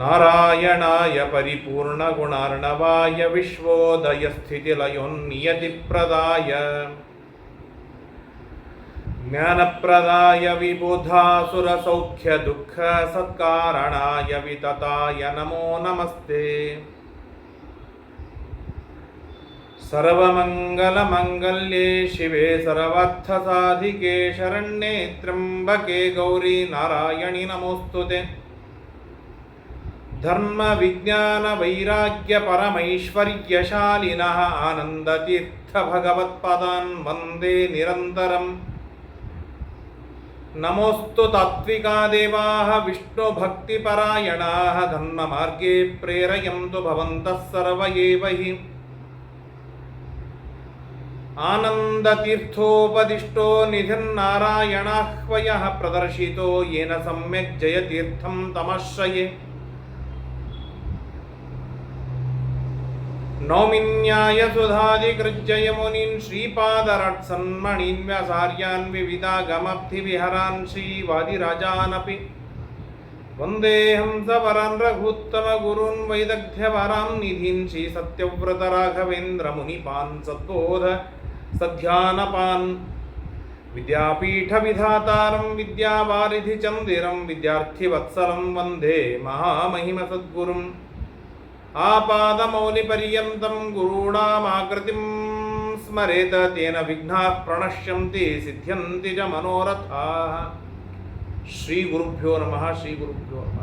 नारायणाय परिपूर्णगुणार्णवाय विश्वोदयस्थितिलयोन्नियतिप्रदाय ज्ञानप्रदाय विबुधासुरसौख्यदुःखसत्कारणाय वितताय नमो नमस्ते सर्वमङ्गलमङ्गल्ये शिवे सर्वार्थसाधिके शरण्ये त्र्यम्बके गौरी नारायणि नमोऽस्तु ते धर्मविज्ञानवैराग्यपरमैश्वर्यशालिनः आनन्दतीर्थभगवत्पदान् वंदे निरन्तरम्। नमोऽस्तु तात्विका देवाः विष्णुभक्तिपरायणाः धर्ममार्गे प्रेरयन्तु भवन्तः सर्व एव हि। आनन्दतीर्थोपदिष्टो निधिर्नारायणाह्वयः प्रदर्शितो येन सम्यक् जयतीर्थं तमश्रये। नौमिन्याय सुधादिकृज्जयमुनीन् श्रीपादरट्सन्मणीन् व्यासार्यान् विविधागमब्धिविहरान् श्रीवादिराजानपि। वन्देऽहं सवरान् रघुत्तमगुरून् वैदग्ध्यवरां निधीन् श्रीसत्यव्रतराघवेन्द्रमुनिपान् सद्बोध सध्यानपान्। विद्यापीठविधातारं विद्यावारिधिचन्दिरं विद्यार्थिवत्सलं वंदे महामहिमसद्गुरुम्। ఆపాదమౌలిపర్యంతం గురూణామాకృతిం స్మరేత తేన విఘ్నా ప్రణశ్యంతి సిద్ధ్యంతి చ మనోరథా శ్రీ గురుభ్యో నమ శ్రీ గురుభ్యో నమ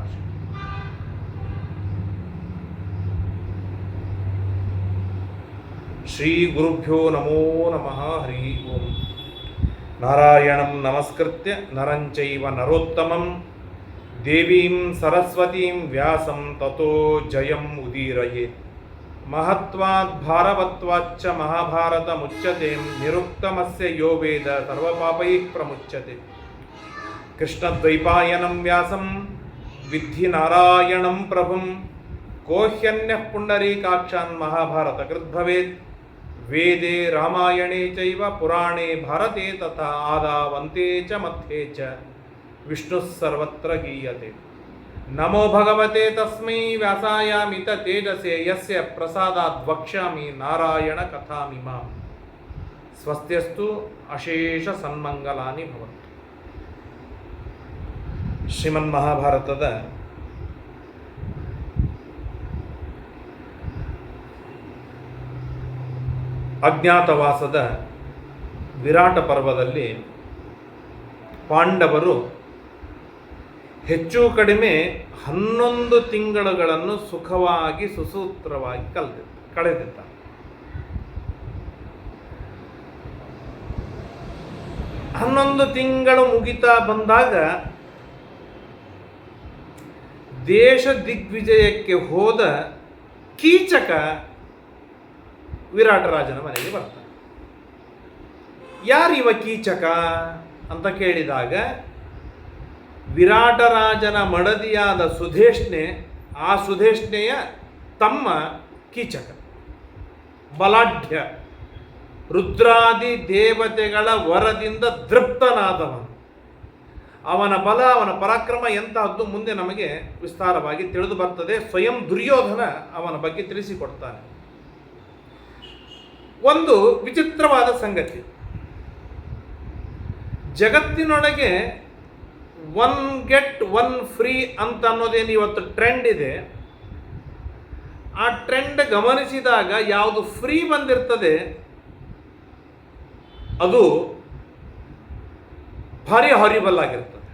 శ్రీ గురుభ్యో నమో నమ హరి ఓం నారాయణం నమస్కృత్య నరంచైవ నరోత్తమం देवीं सरस्वतीं व्यासं ततो जयम् उदीरयेत् महत्वात् भारवत्वाच्च महाभारतमुच्यते निरुक्तमस्य यो वेद सर्वपापैः प्रमुच्यते। कृष्णद्वैपायनं व्यासं विद्धि नारायणं प्रभुं कोह्यन्यः पुण्डरीकाक्षान् महाभारतकृद्भवेत् वेदे रामायणे चैव पुराणे भारते तथा आदावन्ते च मध्ये च। ವಿಷ್ಣು ಸರ್ವತ್ರ ಗೀಯತೆ. ನಮೋ ಭಗವತೆ ತಸ್ಮೈ ವ್ಯಾಸಾಯಾಮಿತ ತೇಜಸೆ ಯಸ್ಯ ಪ್ರಸಾದಾತ್ ವಕ್ಷ್ಯಾಮಿ ನಾರಾಯಣ ಕಥಾಮಿಮಾಂ ಸ್ವಸ್ತ್ಯಸ್ತು ಅಶೇಷ ಸನ್ಮಂಗಲಾನಿ ಭವಂತು. ಶ್ರೀಮನ್ ಮಹಾಭಾರತದ ಅಜ್ಞಾತವಾಸದ ವಿರಾಟ ಪರ್ವದಲ್ಲಿ ಪಾಂಡವರು ಹೆಚ್ಚು ಕಡಿಮೆ ಹನ್ನೊಂದು ತಿಂಗಳುಗಳನ್ನು ಸುಖವಾಗಿ, ಸುಸೂತ್ರವಾಗಿ ಕಲ್ತಿ, ಕಳೆದಿದ್ದ. ಹನ್ನೊಂದು ತಿಂಗಳು ಮುಗಿತಾ ಬಂದಾಗ ದೇಶ ದಿಗ್ವಿಜಯಕ್ಕೆ ಹೋದ ಕೀಚಕ ವಿರಾಟರಾಜನ ಮನೆಗೆ ಬರ್ತಾನೆ. ಯಾರಿವ ಕೀಚಕ ಅಂತ ಕೇಳಿದಾಗ ವಿರಾಟರಾಜನ ಮಡದಿಯಾದ ಸುಧೇಷ್ಣೆ ಆ ಸುಧೇಷ್ಣೆಯ ತಮ್ಮ ಕೀಚಕ, ಬಲಾಢ್ಯ, ರುದ್ರಾದಿ ದೇವತೆಗಳ ವರದಿಂದ ದೃಪ್ತನಾದವನು. ಅವನ ಬಲ, ಅವನ ಪರಾಕ್ರಮ ಎಂತಹದ್ದು ಮುಂದೆ ನಮಗೆ ವಿಸ್ತಾರವಾಗಿ ತಿಳಿದು ಬರ್ತದೆ. ಸ್ವಯಂ ದುರ್ಯೋಧನ ಅವನ ಬಗ್ಗೆ ತಿಳಿಸಿಕೊಡ್ತಾನೆ. ಒಂದು ವಿಚಿತ್ರವಾದ ಸಂಗತಿ. ಜಗತ್ತಿನೊಳಗೆ ಒನ್ ಗೆಟ್ ಒನ್ ಫ್ರೀ ಅಂತ ಅನ್ನೋದೇನು ಇವತ್ತು ಟ್ರೆಂಡ್ ಇದೆ. ಆ ಟ್ರೆಂಡ್ ಗಮನಿಸಿದಾಗ ಯಾವುದು ಫ್ರೀ ಬಂದಿರ್ತದೆ, ಅದು ಭಾರಿ ಹಾರಿಬಲ್ ಆಗಿರ್ತದೆ.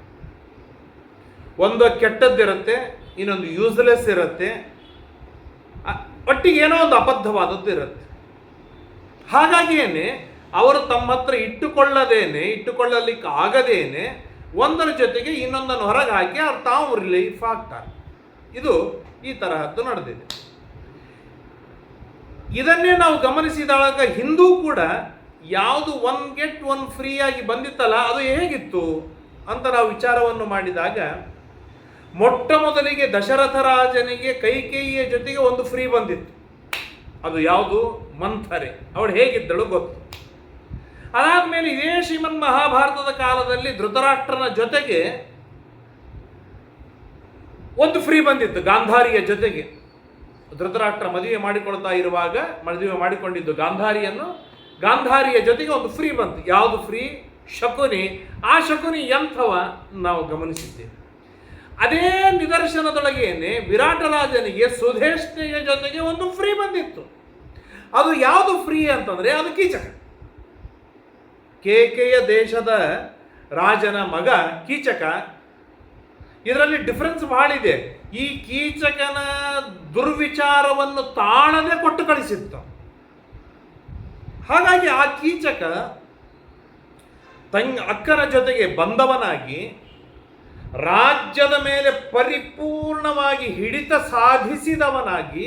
ಒಂದು ಕೆಟ್ಟದ್ದಿರುತ್ತೆ, ಇನ್ನೊಂದು ಯೂಸ್ಲೆಸ್ ಇರುತ್ತೆ. ಒಟ್ಟಿಗೆ ಏನೋ ಒಂದು ಅಬದ್ಧವಾದದ್ದು ಇರುತ್ತೆ. ಹಾಗಾಗಿಯೇ ಅವರು ತಮ್ಮ ಹತ್ರ ಇಟ್ಟುಕೊಳ್ಳದೇನೆ ಇಟ್ಟುಕೊಳ್ಳಲಿಕ್ಕೆ ಆಗದೇನೆ ಒಂದರ ಜೊತೆಗೆ ಇನ್ನೊಂದನ್ನು ಹೊರಗೆ ಹಾಕಿ ಅವ್ರು ತಾವು ರಿಲೀಫ್ ಆಗ್ತಾರೆ. ಇದು ಈ ತರಹದ್ದು ನಡೆದಿದೆ. ಇದನ್ನೇ ನಾವು ಗಮನಿಸಿದಾಗ ಹಿಂದೂ ಕೂಡ ಯಾವುದು ಒನ್ ಗೆಟ್ ಒನ್ ಫ್ರೀ ಆಗಿ ಬಂದಿತ್ತಲ್ಲ, ಅದು ಹೇಗಿತ್ತು ಅಂತ ನಾವು ವಿಚಾರವನ್ನು ಮಾಡಿದಾಗ, ಮೊಟ್ಟ ಮೊದಲಿಗೆ ದಶರಥ ರಾಜನಿಗೆ ಕೈಕೇಯಿಯ ಜೊತೆಗೆ ಒಂದು ಫ್ರೀ ಬಂದಿತ್ತು. ಅದು ಯಾವುದು? ಮಂಥರೆ. ಅವಳು ಹೇಗಿದ್ದಳು ಗೊತ್ತು. ಅದಾದ್ಮೇಲೆ ಇದೇ ಶ್ರೀಮನ್ ಮಹಾಭಾರತದ ಕಾಲದಲ್ಲಿ ಧೃತರಾಷ್ಟ್ರನ ಜೊತೆಗೆ ಒಂದು ಫ್ರೀ ಬಂದಿತ್ತು, ಗಾಂಧಾರಿಯ ಜೊತೆಗೆ. ಧೃತರಾಷ್ಟ್ರ ಮದುವೆ ಮಾಡಿಕೊಳ್ತಾ ಇರುವಾಗ, ಮದುವೆ ಮಾಡಿಕೊಂಡಿದ್ದು ಗಾಂಧಾರಿಯನ್ನು. ಗಾಂಧಾರಿಯ ಜೊತೆಗೆ ಒಂದು ಫ್ರೀ ಬಂತು. ಯಾವುದು ಫ್ರೀ ಶಕುನಿ. ಆ ಶಕುನಿ ಎಂಥವ ನಾವು ಗಮನಿಸಿದ್ದೇವೆ. ಅದೇ ನಿದರ್ಶನದೊಳಗೇನೆ ವಿರಾಟರಾಜನಿಗೆ ಸುಧೇಷ್ಣೆಯ ಜೊತೆಗೆ ಒಂದು ಫ್ರೀ ಬಂದಿತ್ತು. ಅದು ಯಾವುದು ಫ್ರೀ ಅಂತಂದರೆ ಅದು ಕೀಚಕ. ಕೇಕೆಯ ದೇಶದ ರಾಜನ ಮಗ ಕೀಚಕ. ಇದರಲ್ಲಿ ಡಿಫ್ರೆನ್ಸ್ ಬಹಳ ಇದೆ. ಈ ಕೀಚಕನ ದುರ್ವಿಚಾರವನ್ನು ತಾಳದೆ ಕೊಟ್ಟು ಕಳಿಸಿತ್ತು ಹಾಗಾಗಿ ಆ ಕೀಚಕ ತಂಗ ಅಕ್ಕನ ಜೊತೆಗೆ ಬಂದವನಾಗಿ ರಾಜ್ಯದ ಮೇಲೆ ಪರಿಪೂರ್ಣವಾಗಿ ಹಿಡಿತ ಸಾಧಿಸಿದವನಾಗಿ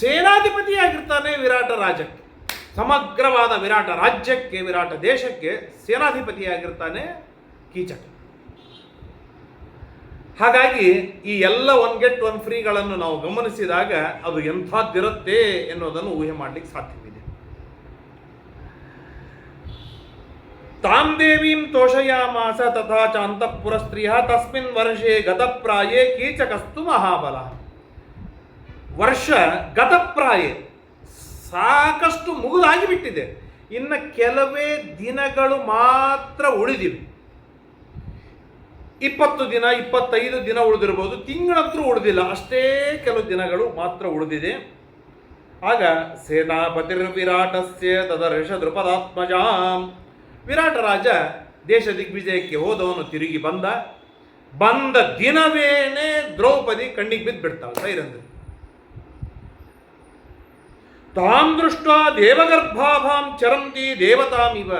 ಸೇನಾಧಿಪತಿಯಾಗಿರ್ತಾನೆ ವಿರಾಟ ರಾಜಕ್ಕೆ. ಸಮಗ್ರವಾದ ವಿರಾಟ, ರಾಜ್ಯಕ್ಕೆ ವಿರಾಟ, ದೇಶಕ್ಕೆ ಸೇನಾಧಿಪತಿಯಾಗಿರ್ತಾನೆ ಕೀಚಕ ಹಾಗಾಗಿ ಈ ಎಲ್ಲ ಒನ್ ಗೆಟ್ ಒನ್ ಫ್ರೀಗಳನ್ನು ನಾವು ಗಮನಿಸಿದಾಗ ಅದು ಎಂಥದ್ದಿರುತ್ತೆ ಎನ್ನುವುದನ್ನು ಊಹೆ ಮಾಡಲಿಕ್ಕೆ ಸಾಧ್ಯವಿದೆ. ತಾಂ ದೇವೀಂ ತೋಷಯಾಮಾಸ ತಥಾ ಅಂತಃಪುರ ಸ್ತ್ರೀಯ ತಸ್ಮಿನ್ ವರ್ಷೇ ಗತಪ್ರಾಯೇ ಕೀಚಕಸ್ತು ಮಹಾಬಲ. ವರ್ಷ ಗತಪ್ರಾಯೇ. ಸಾಕಷ್ಟು ಮುಗಿದಾಗಿ ಬಿಟ್ಟಿದೆ ಇನ್ನು ಕೆಲವೇ ದಿನಗಳು ಮಾತ್ರ ಉಳಿದಿವೆ. ಇಪ್ಪತ್ತು ದಿನ, ಇಪ್ಪತ್ತೈದು ದಿನ ಉಳಿದಿರ್ಬೋದು. ತಿಂಗಳಂತರೂ ಉಳಿದಿಲ್ಲ. ಅಷ್ಟೇ ಕೆಲವು ದಿನಗಳು ಮಾತ್ರ ಉಳಿದಿದೆ. ಆಗ ಸೇನಾಪತಿರ್ ವಿರಾಟಸ್ಯ ತದರ್ಷ ದೃಪದಾತ್ಮಜಾಂ ವಿರಾಟ ರಾಜ ದೇಶ ದಿಗ್ವಿಜಯಕ್ಕೆ ಹೋದವನು ತಿರುಗಿ ಬಂದ. ಬಂದ ದಿನವೇನೇ ದ್ರೌಪದಿ ಕಣ್ಣಿಗೆ ಬಿದ್ದು ಬಿಡ್ತಾವ ಸೈರಂದ್ರಿ ತಾಂ ದೃಷ್ಟ ದೇವಗರ್ಭಾಭಾಂ ಚರಂತಿ ದೇವತಾಮಿವ.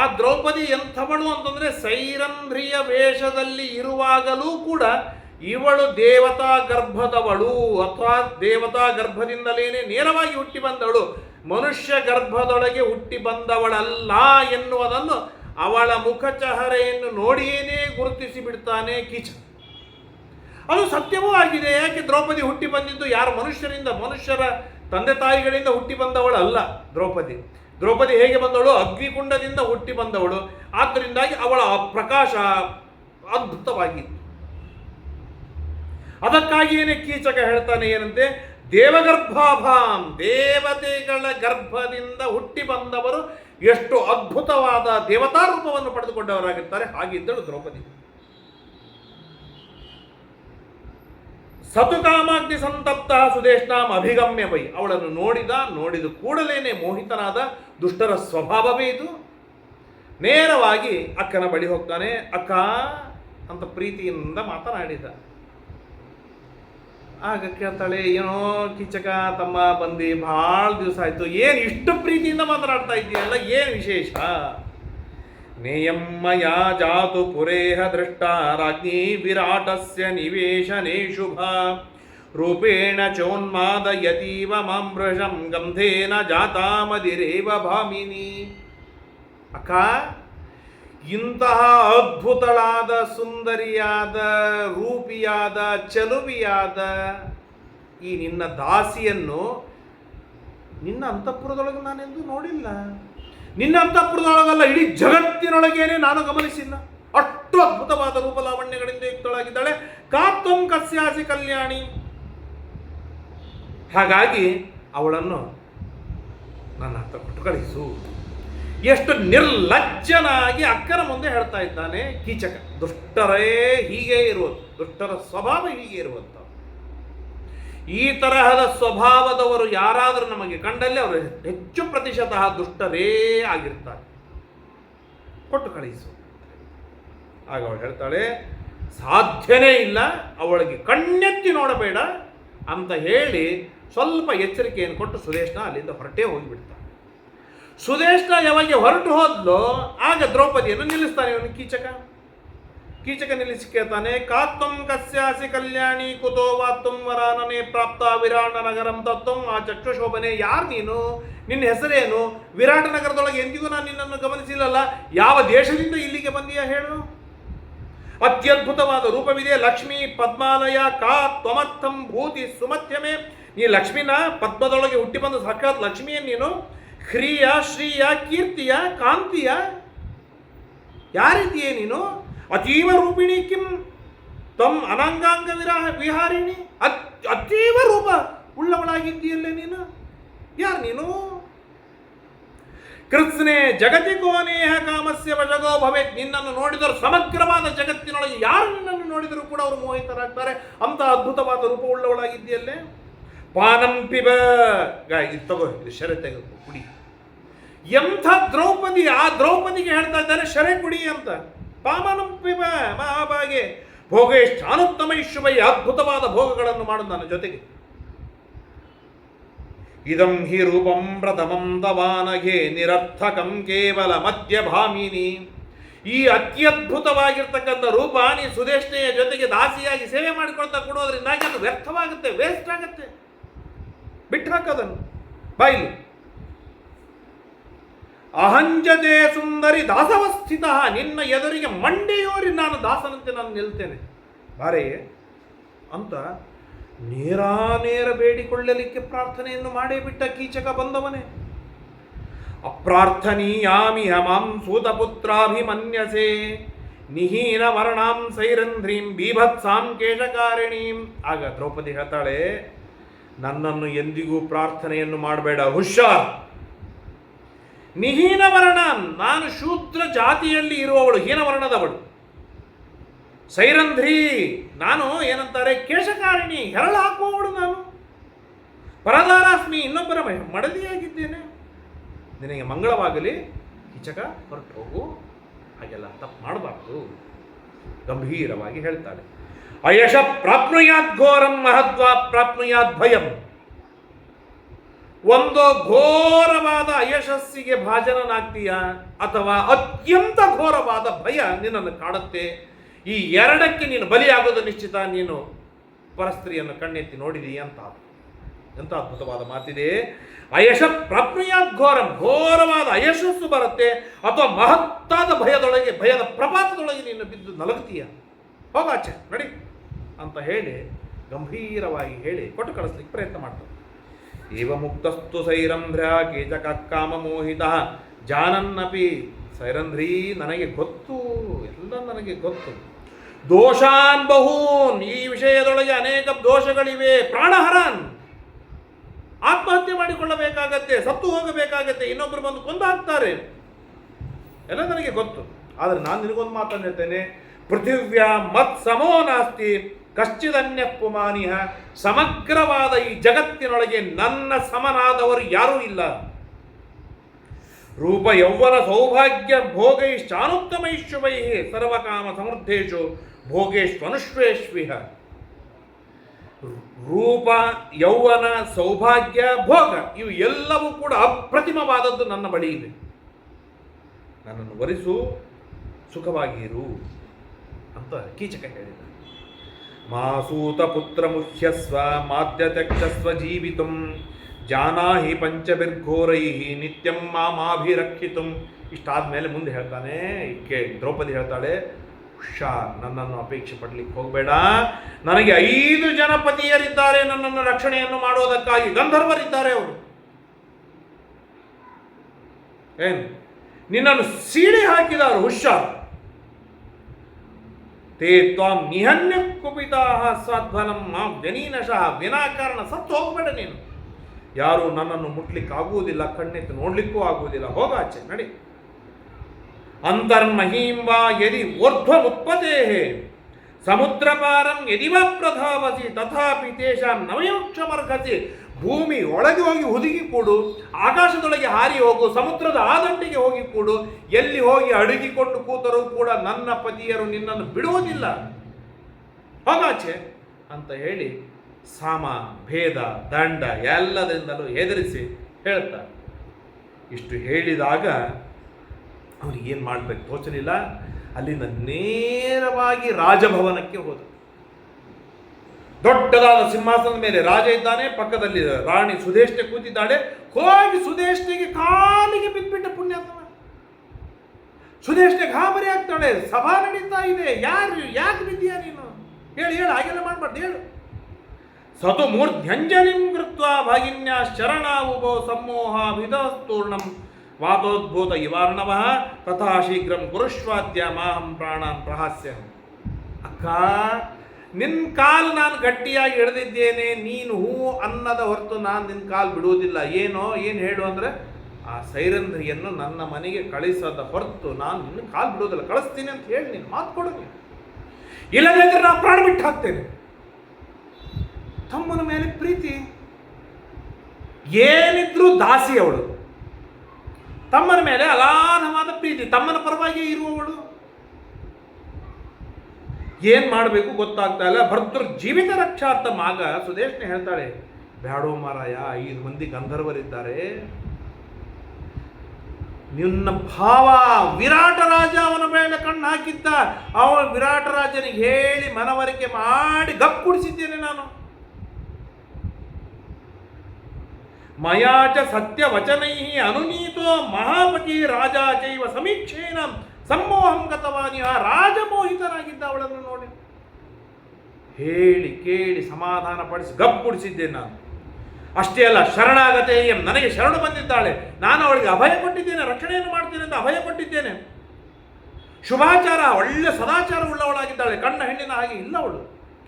ಆ ದ್ರೌಪದಿ ಎಂಥವಳು ಅಂತಂದ್ರೆ ಸೈರಂಧ್ರಿಯ ವೇಷದಲ್ಲಿ ಇರುವಾಗಲೂ ಕೂಡ ಇವಳು ದೇವತಾ ಗರ್ಭದವಳು, ಅಥವಾ ದೇವತಾ ಗರ್ಭದಿಂದಲೇನೆ ನೇರವಾಗಿ ಹುಟ್ಟಿ ಬಂದವಳು. ಮನುಷ್ಯ ಗರ್ಭದೊಳಗೆ ಹುಟ್ಟಿ ಬಂದವಳಲ್ಲ ಎನ್ನುವುದನ್ನು ಅವಳ ಮುಖ ಚಹರೆಯನ್ನು ನೋಡಿಯೇನೇ ಗುರುತಿಸಿ ಬಿಡ್ತಾನೆ ಕೀಚ. ಅದು ಸತ್ಯವೂ ಆಗಿದೆ, ಯಾಕೆ ದ್ರೌಪದಿ ಹುಟ್ಟಿ ಬಂದಿದ್ದು? ಯಾರು ಮನುಷ್ಯರಿಂದ ಮನುಷ್ಯರ ತಂದೆ ತಾಯಿಗಳಿಂದ ಹುಟ್ಟಿ ಬಂದವಳು ಅಲ್ಲ ದ್ರೌಪದಿ. ದ್ರೌಪದಿ ಹೇಗೆ ಬಂದವಳು? ಅಗ್ನಿಕುಂಡದಿಂದ ಹುಟ್ಟಿ ಬಂದವಳು. ಆದ್ದರಿಂದಾಗಿ ಅವಳ ಪ್ರಕಾಶ ಅದ್ಭುತವಾಗಿತ್ತು. ಅದಕ್ಕಾಗಿಯೇನೇ ಕೀಚಕ ಹೇಳ್ತಾನೆ ಏನಂತೆ? ದೇವಗರ್ಭಾಭಾಂ, ದೇವತೆಗಳ ಗರ್ಭದಿಂದ ಹುಟ್ಟಿ ಬಂದವರು ಎಷ್ಟು ಅದ್ಭುತವಾದ ದೇವತಾ ರೂಪವನ್ನು ಪಡೆದುಕೊಂಡವರಾಗಿರ್ತಾರೆ ಹಾಗಿದ್ದಳು ದ್ರೌಪದಿ. ಸತುಕಾಮಾಗ್ನಿ ಸಂತಪ್ತ ಸುದೇಶ್ನಾಂ ಅಭಿಗಮ್ಯ ವೈ. ಅವಳನ್ನು ನೋಡಿದ ನೋಡಿದ ಕೂಡಲೇನೆ ಮೋಹಿತನಾದ ದುಷ್ಟರ ಸ್ವಭಾವವೇ ಇದು. ನೇರವಾಗಿ ಅಕ್ಕನ ಬಳಿ ಹೋಗ್ತಾನೆ, ಅಕ್ಕ, ಅಂತ ಪ್ರೀತಿಯಿಂದ ಮಾತನಾಡಿದ. ಆಗ ಕೇಳ್ತಾಳೆ, ಏನೋ ಕಿಚಕ, ತಮ್ಮ ಬಂದು, ಭಾಳ ದಿವಸ ಆಯ್ತು. ಏನು ಇಷ್ಟು ಪ್ರೀತಿಯಿಂದ ಮಾತನಾಡ್ತಾ ಇದ್ದೀಯಲ್ಲ ಏನು ವಿಶೇಷ? ನೇಯಂ ಮಯಾ ಜಾತು ಪುರೇಹ ದೃಷ್ಟ विराटस्य ವಿರಾಟಸ್ಯ ನಿವೇಶನೇ ಶುಭ ರೂಪೇಣ ಚೋನ್ಮಾದಯತೀವ गन्धेन ಗಂಧೇನ ಜಾತಾಮದಿರೇವ ಭಾಮಿನಿ ಅಕ್ಕ ಇಂತಹ ಅದ್ಭುತಳಾದ, ಸುಂದರಿಯಾದ, ರೂಪಿಯಾದ, ಚಲುವಿಯಾದ ಈ ನಿನ್ನ ದಾಸಿಯನ್ನು ನಿನ್ನ ಅಂತಃಪುರದೊಳಗೆ ನಾನೆಂದು ನೋಡಿಲ್ಲ. ನಿನ್ನ ಅಂತಃಪುರದೊಳಗಲ್ಲ, ಇಡೀ ಜಗತ್ತಿನೊಳಗೇನೆ ನಾನು ಗಮನಿಸಿಲ್ಲ. ಅಷ್ಟು ಅದ್ಭುತವಾದ ರೂಪಲಾವಣ್ಯಗಳಿಂದ ಯುಕ್ತಳಾಗಿದ್ದಾಳೆ. ಕಾತ್ವಂ ಕಸ್ಯಾಸಿ ಕಲ್ಯಾಣಿ. ಹಾಗಾಗಿ ಅವಳನ್ನು ನನ್ನ ಹತ್ರ ಕೊಟ್ಟು ಕಳಿಸು. ಎಷ್ಟು ನಿರ್ಲಜ್ಜನಾಗಿ ಅಕ್ಕನ ಮುಂದೆ ಹೇಳ್ತಾ ಇದ್ದಾನೆ ಕೀಚಕ. ದುಷ್ಟರೇ ಹೀಗೆ ಇರುವುದು. ದುಷ್ಟರ ಸ್ವಭಾವ ಹೀಗೆ ಇರುವಂತ. ಈ ತರಹದ ಸ್ವಭಾವದವರು ಯಾರಾದರೂ ನಮಗೆ ಕಂಡಲ್ಲಿ ಅವರು ಹೆಚ್ಚು ಪ್ರತಿಶತಃ ದುಷ್ಟರೇ ಆಗಿರ್ತಾರೆ. ಕೊಟ್ಟು ಕಳಿಸು. ಆಗ ಅವಳು ಹೇಳ್ತಾಳೆ, ಸಾಧ್ಯನೇ ಇಲ್ಲ, ಅವಳಿಗೆ ಕಣ್ಣೆತ್ತಿ ನೋಡಬೇಡ ಅಂತ ಹೇಳಿ ಸ್ವಲ್ಪ ಎಚ್ಚರಿಕೆಯನ್ನು ಕೊಟ್ಟು ಸುದೇಶ್ನ ಅಲ್ಲಿಂದ ಹೊರಟೇ ಹೋಗಿಬಿಡ್ತಾನೆ ಸುದೇಶ್ನ ಯಾವಾಗ ಹೊರಟು ಹೋದ್ಲು, ಆಗ ದ್ರೌಪದಿಯನ್ನು ನಿಲ್ಲಿಸ್ತಾನೆ ಇವನು ಕೀಚಕ. ಕೀಚಕ ನಿಲ್ಲಿಸಿ ಕೇಳ್ತಾನೆ ಕಾತ್ವಂ ಕಸ್ಯಾಸಿ ಕಲ್ಯಾಣಿ ಕುತೋ ವಾತ್ವಂ ವರಾನನೆ ಪ್ರಾಪ್ತ ವಿರಾಟ ನಗರಂ ತತ್ವಂ ಆ ಚಕ್ಷುಶೋಭನೆ ಯಾರು ನೀನು? ನಿನ್ನ ಹೆಸರೇನು? ವಿರಾಟ ನಗರದೊಳಗೆ ಎಂದಿಗೂ ನಾನು ನಿನ್ನನ್ನು ಗಮನಿಸಿಲ್ಲಲ್ಲ, ಯಾವ ದೇಶದಿಂದ ಇಲ್ಲಿಗೆ ಬಂದೀಯ ಹೇಳು? ಅತ್ಯದ್ಭುತವಾದ ರೂಪವಿದೆ, ಲಕ್ಷ್ಮಿ ಪದ್ಮಾಲಯ ಕಾ ತ್ವಮರ್ಥಂ ಭೂತಿ ಸುಮಧ್ಯಮೆ. ನೀ ಲಕ್ಷ್ಮಿನ ಪದ್ಮದೊಳಗೆ ಹುಟ್ಟಿ ಬಂದ ಸಾಕ್ಷಾತ್ ಲಕ್ಷ್ಮಿಯೇ ನೀನು? ಹ್ರಿಯ ಶ್ರೀಯ, ಕೀರ್ತಿಯ, ಕಾಂತಿಯ? ಯಾರಿದೆಯೇ ನೀನು? ಅತೀವ ರೂಪಿಣಿ ಕಿಂ ತಮ್ ಅನಂಗಾಂಗ ವಿರಾಹ ವಿಹಾರಿಣಿ ಅತ್ ಅತೀವ ರೂಪ ಉಳ್ಳವಳಾಗಿದ್ದೀಯಲ್ಲೇ ನೀನು ಯಾರು ನೀನು ಕೃತ್ಸ್ನೆ ಜಗತಿ ಕೋನೇಹ ಕಾಮಸ್ಯ ವಜಗೋ ಭವೇತ್ ನಿನ್ನನ್ನು ನೋಡಿದರೂ ಸಮಗ್ರವಾದ ಜಗತ್ತಿನೊಳಗೆ ಯಾರು ನಿನ್ನನ್ನು ನೋಡಿದರೂ ಕೂಡ ಅವರು ಮೋಹಿತರಾಗ್ತಾರೆ ಅಂತ ಅದ್ಭುತವಾದ ರೂಪವುಳ್ಳವಳಾಗಿದ್ದೀಯಲ್ಲೇ ಪಾನಂ ಪಿಬ ತಗೋ ಇದು ಶರೆ ತೆಗೆದು ಕುಡಿ ಎಂಥ ದ್ರೌಪದಿ ಆ ದ್ರೌಪದಿಗೆ ಹೇಳ್ತಾ ಇದ್ದಾರೆ ಶರೆ ಕುಡಿ ಅಂತ ಪಾಮನಂ ಪಿಬ ಮಹಾಭಾಗೆ ಭೋಗೇಶಾನುತ್ತಮ ಶುಭೈ ಅದ್ಭುತವಾದ ಭೋಗಗಳನ್ನು ಮಾಡು ನನ್ನ ಜೊತೆಗೆ. ಇದಂ ಹಿ ರೂಪಂ ಪ್ರಥಮಂ ದವಾನಗೆ ನಿರರ್ಥಕಂ ಕೇವಲ ಮಧ್ಯಭಾಮಿನಿ. ಈ ಅತ್ಯದ್ಭುತವಾಗಿರ್ತಕ್ಕಂಥ ರೂಪ ನೀ ಸುದೇಶ್ನೆಯ ಜೊತೆಗೆ ದಾಸಿಯಾಗಿ ಸೇವೆ ಮಾಡಿಕೊಳ್ತಾ ಕೊಡೋದ್ರಿಂದಾಗಿ ಅದು ವ್ಯರ್ಥವಾಗುತ್ತೆ ವೇಸ್ಟ್ ಆಗುತ್ತೆ. ಬಿಟ್ಟು ಹಾಕೋದನ್ನು ಬಾಯಿಲಿ. ಅಹಂಜತೆ ಸುಂದರಿ ದಾಸವಸ್ಥಿತ, ನಿನ್ನ ಎದುರಿಗೆ ಮಂಡೆಯೋರಿ ನಾನು ದಾಸನಂತೆ ನಾನು ನಿಲ್ತೇನೆ. ಬಾರೆ, ಅಂತ ನೇರಾನೇರ ಬೇಡಿಕೊಳ್ಳಲಿಕ್ಕೆ ಪ್ರಾರ್ಥನೆಯನ್ನು ಮಾಡೇ ಬಿಟ್ಟ ಕೀಚಕ ಬಂದವನೇ. ಅಪ್ರಾರ್ಥನೀಯಾಮಿ ಹಮಾಂ ಸೂತಪುತ್ರಾಭಿಮನ್ಯಸೆ, ನಿಹೀನ ವರ್ಣಾಂ ಸೈರಂಧ್ರೀಂ ಬೀಭತ್ಸಾಂ ಕೇಶಕಾರಿಣೀಂ. ಆಗ ದ್ರೌಪದಿ ಹೇಳ್ತಾಳೆ, ನನ್ನನ್ನು ಎಂದಿಗೂ ಪ್ರಾರ್ಥನೆಯನ್ನು ಮಾಡಬೇಡ, ಹುಷಾರ್. ನಿಹೀನ ವರ್ಣ ನಾನು ಶೂದ್ರ ಜಾತಿಯಲ್ಲಿ ಇರುವವಳು, ಹೀನವರ್ಣದವಳು. ಸೈರಂಧ್ರಿ, ನಾನು ಏನಂತಾರೆ, ಕೇಶಕಾರಿಣಿ, ಹೆರಳು ಹಾಕುವವಳು ನಾನು. ಪರದಾರಾಸ್ಮಿ, ಇನ್ನೊಬ್ಬರ ಮಡದಿಯಾಗಿದ್ದೇನೆ. ನಿನಗೆ ಮಂಗಳವಾಗಲಿ, ಕಿಚಕ, ಹೊರಟು ಹೋಗು. ಹಾಗೆಲ್ಲ ತಪ್ಪು ಮಾಡಬಾರ್ದು. ಗಂಭೀರವಾಗಿ ಹೇಳ್ತಾಳೆ. ಅಯಶ ಪ್ರಾಪ್ನುಯಾತ್ ಘೋರಂ ಮಹತ್ವ ಪ್ರಾಪ್ನುಯಾತ್ ಭಯಂ. ಒಂದು ಘೋರವಾದ ಅಯಶಸ್ಸಿಗೆ ಭಾಜನನಾಗ್ತೀಯ ಅಥವಾ ಅತ್ಯಂತ ಘೋರವಾದ ಭಯ ನಿನ್ನನ್ನು ಕಾಡುತ್ತೆ? ಈ ಎರಡಕ್ಕೆ ನೀನು ಬಲಿಯಾಗೋದು ನಿಶ್ಚಿತ? ನೀನು ಪರಸ್ತ್ರೀಯನ್ನು ಕಣ್ಣೆತ್ತಿ ನೋಡಿದಿ ಅಂತ ಎಂಥ ಅದ್ಭುತವಾದ ಮಾತಿದೆ. ಅಯಶ ಪ್ರಪ್ರಿಯ ಘೋರ ಘೋರವಾದ ಅಯಶಸ್ಸು ಬರುತ್ತೆ. ಅಥವಾ ಮಹತ್ತಾದ ಭಯದೊಳಗೆ ಭಯದ ಪ್ರಪಾತದೊಳಗೆ ನೀನು ಬಿದ್ದು ನಲಗುತ್ತೀಯ? ಹೋಗಾಚೆ ನಡಿ ಅಂತ ಹೇಳಿ, ಗಂಭೀರವಾಗಿ ಹೇಳಿ ಕೊಟ್ಟು ಕಳಿಸ್ಲಿಕ್ಕೆ ಪ್ರಯತ್ನ ಮಾಡ್ತಾರೆ ಏವ ಮುಕ್ತಸ್ತು ಸೈರಂಧ್ರ ಕೇಚಕ ಕಾಮ ಮೋಹಿತ ಜಾನನ್ನಪಿ ಸೈರಂಧ್ರಿ ನನಗೆ ಗೊತ್ತು, ಎಲ್ಲ ನನಗೆ ಗೊತ್ತು. ದೋಷಾನ್ ಬಹೂನ್, ಈ ವಿಷಯದೊಳಗೆ ಅನೇಕ ದೋಷಗಳಿವೆ. ಪ್ರಾಣಹರನ್! ಆತ್ಮಹತ್ಯೆ ಮಾಡಿಕೊಳ್ಳಬೇಕಾಗತ್ತೆ, ಸತ್ತು ಹೋಗಬೇಕಾಗತ್ತೆ ಇನ್ನೊಬ್ಬರು ಬಂದು ಕೊಂದು ಹಾಕ್ತಾರೆ ಎಲ್ಲ ನನಗೆ ಗೊತ್ತು. ಆದರೆ ನಾನು ನಿನಗೊಂದು ಮಾತನ್ನು ಹೇಳ್ತೇನೆ. ಪೃಥಿವ್ಯ ಮತ್ ಸಮೋ ನಾಸ್ತಿ. ಕಶ್ಚಿದನ್ಯ ಪುಮಾನಿಹ ಸಮಗ್ರವಾದ ಈ ಜಗತ್ತಿನೊಳಗೆ ನನ್ನ ಸಮನಾದವರು ಯಾರೂ ಇಲ್ಲ. ರೂಪ ಯೌವನ ಸೌಭಾಗ್ಯ ಭೋಗೈಶ್ಚಾನುತ್ತಮೈಶ್ವೈ ಸರ್ವಕಾಮ ಸಮೃದ್ಧೇಶು ಭೋಗೇಶ್ವನುಶ್ವೇಶ್ವಿಹ ರೂಪ ಯೌವನ ಸೌಭಾಗ್ಯ ಭೋಗ ಇವು ಎಲ್ಲವೂ ಕೂಡ ಅಪ್ರತಿಮವಾದದ್ದು ನನ್ನ ಬಳಿ ಇದೆ. ನನ್ನನ್ನು ವರಿಸು, ಸುಖವಾಗಿರು ಅಂತ ಕೀಚಕ ಹೇಳಿದ. ಮಾಸೂತ ಪುತ್ರ ಮುಖ್ಯಸ್ವ ಮಾದ್ಯತ್ಯಕ್ಷಸ್ವ ಜೀವಿತುಂ, ಜಾನಾಹಿ ಪಂಚಬಿರ್ಘೋರೈ ನಿತ್ಯಂ ಮಾಮಾಭಿರಕ್ಷಿತು. ಇಷ್ಟಾದ್ಮೇಲೆ ಮುಂದೆ ಹೇಳ್ತಾನೆ ಇಕ್ಕೆ ದ್ರೌಪದಿ ಹೇಳ್ತಾಳೆ ಹುಷಾರ್ ನನ್ನನ್ನು ಅಪೇಕ್ಷೆ ಪಡ್ಲಿಕ್ಕೆ ಹೋಗಬೇಡ. ನನಗೆ ಐದು ಜನ ಪತಿಯರಿದ್ದಾರೆ ನನ್ನನ್ನು ರಕ್ಷಣೆಯನ್ನು ಮಾಡೋದಕ್ಕಾಗಿ ಗಂಧರ್ವರಿದ್ದಾರೆ ಅವರು. ಏನು? ನಿನ್ನನ್ನು ಸೀಡಿ ಹಾಕಿದಾರು ಹುಷಾರ್ ತೇ ತ್ವಾಂ ನಿಹನ್ಯ ಕುಪಿತಾ ಸದ್ವನಂ ಮಾಂ ಜನೀನಶಃ ವಿನಾಕಾರಣ ಸತ್ತು ಹೋಗಬೇಡ ನೀನು. ಯಾರು ನನ್ನನ್ನು ಮುಟ್ಲಿಕ್ಕೆ ಆಗುವುದಿಲ್ಲ ಕಣ್ಣೆತ್ತು ನೋಡ್ಲಿಕ್ಕೂ ಆಗುವುದಿಲ್ಲ, ಹೋಗಾಚೆ, ನಡಿ. ಅಂತರ್ಮಹೀಂ ವಾ ಯದಿ ಉತ್ಪದೇಹೇ ಸಮುದ್ರಪಾರಂ ಯದಿ ವಾ ಪ್ರಧಾವಸಿ, ತಥಾಪಿ ತೇಷಾಂ ನವಯೋಕ್ಷಮರ್ಹಸಿ ಭೂಮಿ ಒಳಗೆ ಹೋಗಿ ಹುದುಗಿ ಕೂಡು, ಆಕಾಶದೊಳಗೆ ಹಾರಿ ಹೋಗು, ಸಮುದ್ರದ ಆದಂಟಿಗೆ ಹೋಗಿ ಕೂಡು, ಎಲ್ಲಿ ಹೋಗಿ ಅಡುಗಿಕೊಂಡು ಕೂತರೂ ಕೂಡ ನನ್ನ ಪತಿಯರು ನಿನ್ನನ್ನು ಬಿಡುವುದಿಲ್ಲ. ಹೋಗಾಚೆ ಅಂತ ಹೇಳಿ ಸಾಮ, ಭೇದ, ದಂಡ ಎಲ್ಲದರಿಂದಲೂ ಹೆದರಿಸಿ ಹೇಳ್ತಾರೆ ಇಷ್ಟು ಹೇಳಿದಾಗ ಅವನಿಗೆ ಏನು ಮಾಡಬೇಕು? ತೋಚಲಿಲ್ಲ. ಅಲ್ಲಿಂದ ನೇರವಾಗಿ ರಾಜಭವನಕ್ಕೆ ಹೋದ. ದೊಡ್ಡದಾದ ಸಿಂಹಾಸನದ ಮೇಲೆ ರಾಜ ಇದ್ದಾನೆ, ಪಕ್ಕದಲ್ಲಿ ರಾಣಿ ಸುಧೇಷ್ಣೆ ಕೂತಿದ್ದಾಳೆ. ಹೋಗಿ ಸುಧೇಷ್ಣೆಗೆ ಕಾಲಿಗೆ ಬಿದ್ದುಬಿಟ್ಟ ಪುಣ್ಯಾತ್ಮ. ಸುಧೇಷ್ಣೆ ಗಾಬರಿ ಆಗ್ತಾಳೆ, ಸಭಾ ನಡೀತಾ ಇದೆ, ಯಾರು, ಯಾಕೆ ಬಿದ್ದೀಯ ನೀನು? ಹೇಳಿ, ಹೇಳು, ಹಾಗೆಲ್ಲ ಮಾಡಬಾರ್ದು, ಹೇಳು. ಸತು ಮೂರ್ಧ್ಯಂಜಲಿಂ ಕೃತ್ವ ಭಾಗಿನ್ಯ ಶರಣ ಉಭೋ ಸಮೋಹ ವಿಧಸ್ತೂರ್ಣಂ ವಾತೋದ್ಭೂತ ಇವಾರ್ಣವ ತಥಾ ಶೀಘ್ರಂ ಕುರುಷ್ವಾದ್ಯ ಮಾಹಂ ಪ್ರಾಣಾನ್ ಪ್ರಹಾಸ್ಯ ಅಕ್ಕ ನಿನ್ನ ಕಾಲು ನಾನು ಗಟ್ಟಿಯಾಗಿ ಹಿಡಿದಿದ್ದೇನೆ ನೀನು ಹೂ ಅನ್ನದ ಹೊರತು ನಾನು ನಿನ್ನ ಕಾಲು ಬಿಡುವುದಿಲ್ಲ. ಏನೋ, ಏನು ಹೇಳು ಅಂದರೆ, ಆ ಸೈರಂಧ್ರಿಯನ್ನು ನನ್ನ ಮನೆಗೆ ಕಳಿಸದ ಹೊರತು ನಾನು ನಿನ್ನ ಕಾಲು ಬಿಡುವುದಿಲ್ಲ. ಕಳಿಸ್ತೀನಿ ಅಂತ ಹೇಳಿ ನೀನು ಮಾತು ಕೊಡು ನೀನು. ಇಲ್ಲದಿದ್ದರೆ ನಾನು ಪ್ರಾಣ ಬಿಟ್ಟು ಹಾಕ್ತೇನೆ. ತಮ್ಮನ ಮೇಲೆ ಪ್ರೀತಿ. ಏನಿದ್ರೂ ದಾಸಿ ಅವಳು. ತಮ್ಮನ ಮೇಲೆ ಅಲಾನವಾದ ಪ್ರೀತಿ. ತಮ್ಮನ ಪರವಾಗಿ ಇರುವವಳು. ಏನ್ ಮಾಡಬೇಕು ಗೊತ್ತಾಗ್ತಾ ಇಲ್ಲ. ಭರ್ತೃ ಜೀವಿತ ರಕ್ಷಾರ್ಥ ಮಾಗ ಸುದೇಶ್ನೆ ಹೇಳ್ತಾಳೆ, ಬ್ಯಾಡೋ ಮಾರಾಯ, ಐದು ಮಂದಿ ಗಂಧರ್ವರಿದ್ದಾರೆ. ನಿನ್ನ ಭಾವ ವಿರಾಟ ರಾಜ ಅವನ ಮೇಲೆ ಕಣ್ಣು ಹಾಕಿದ್ದ. ಅವ ವಿರಾಟ ರಾಜನಿಗೆ ಹೇಳಿ ಮನವರಿಕೆ ಮಾಡಿ ಗಪ್ ಕುಡಿಸಿದ್ದೇನೆ ನಾನು. ಮಯಾಚ ಸತ್ಯ ವಚನೈ ಅನುನೀತೋ ಮಹಾಪತಿ ರಾಜ ಚೈವ ಸಮೀಕ್ಷೇನ. ಸಮ್ಮೋಹಂ ಗತವಾನಿ ಆ ರಾಜಮೋಹಿತನಾಗಿದ್ದ ಅವಳನ್ನು ನೋಡಿ. ಹೇಳಿ ಕೇಳಿ ಸಮಾಧಾನ ಪಡಿಸಿ ಗಪ್ ಕುಡಿಸಿದ್ದೇನೆ ನಾನು. ಅಷ್ಟೇ ಅಲ್ಲ, ಶರಣಾಗತೆ ಎಂ, ನನಗೆ ಶರಣು ಬಂದಿದ್ದಾಳೆ. ನಾನು ಅವಳಿಗೆ ಅಭಯ ಕೊಟ್ಟಿದ್ದೇನೆ, ರಕ್ಷಣೆಯನ್ನು ಮಾಡ್ತೇನೆ ಅಂತ ಅಭಯ ಕೊಟ್ಟಿದ್ದೇನೆ. ಶುಭಾಚಾರ, ಒಳ್ಳೆ ಸದಾಚಾರ ಉಳ್ಳವಳಾಗಿದ್ದಾಳೆ. ಕಣ್ಣ ಹೆಣ್ಣಿನ ಹಾಗೆ ಇಲ್ಲ ಅವಳು